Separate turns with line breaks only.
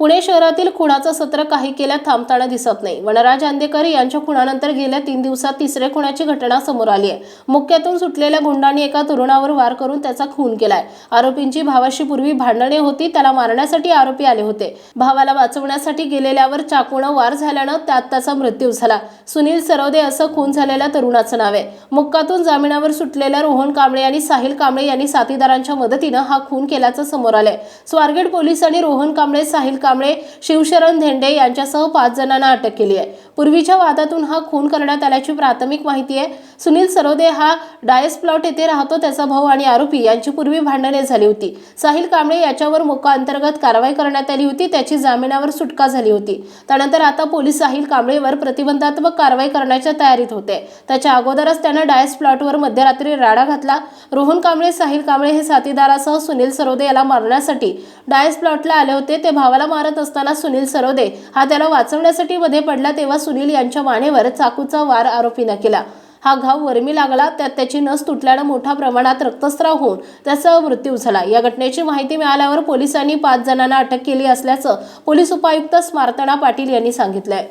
पुणे शहरातील खुणाचं सत्र काही केल्या थांबताना दिसत नाही. वनराज आंदेकर यांच्या खुणानंतर गेल्या तीन दिवसात तिसऱ्या खुणाची घटना समोर आली आहे. मुख्यातून सुटलेल्या गुंडांनी एका तरुणावर वार करून त्याचा खून केलाय. आरोपींची भावाशी पूर्वी भांडणे होती त्याला मारण्यासाठी आरोपी आले होते. भावाला वाचवण्यासाठी गेलेल्यावर चाकूनं वार झाल्यानं त्यात त्याचा मृत्यू झाला. सुनील सरवदे असं खून झालेल्या तरुणाचं नाव आहे. मुक्कातून जामिनावर सुटलेल्या रोहन कांबळे आणि साहिल कांबळे यांनी साथीदारांच्या मदतीनं हा खून केल्याचं समोर आलंय. स्वारगेट पोलिसांनी रोहन कांबळे साहिल कांबळे शिवशरण धेंडे यांच्यासह पाच जणांना अटक केली आहे. पूर्वीच्या वादातून हा खून करण्यात आल्याची प्राथमिक माहिती आहे. सुनील सरोदे हा डायस प्लॉट येथे राहतो त्याचा भाऊ आणि आरोपी यांची पूर्वी भांडणे झाली होती. साहिल कांबळे याच्यावर मोका अंतर्गत कारवाई करण्यात आली होती त्याची जामिनावर सुटका झाली होती. त्यानंतर आता पोलीस साहिल कांबळेवर प्रतिबंधात्मक कारवाई करण्याच्या तयारीत होते. त्याच्या अगोदरच त्यानं डायस प्लॉटवर मध्यरात्री राडा घातला. रोहन कांबळे साहिल कांबळे हे साथीदारासह सुनील सरोदे याला मारण्यासाठी डायस प्लॉटला आले होते. ते भावाला मारत असताना सुनील सरोदे हा त्याला वाचवण्यासाठी मध्ये पडला तेव्हा सुनील यांच्या मानेवर चाकूचा वार आरोपीनं केला. हा घाव वर्मी लागला त्यात त्याची नस तुटल्यानं मोठ्या प्रमाणात रक्तस्राव होऊन त्याचा मृत्यू झाला. या घटनेची माहिती मिळाल्यावर पोलिसांनी पाच जणांना अटक केली असल्याचं पोलीस उपायुक्त स्मार्तना पाटील यांनी सांगितलंय.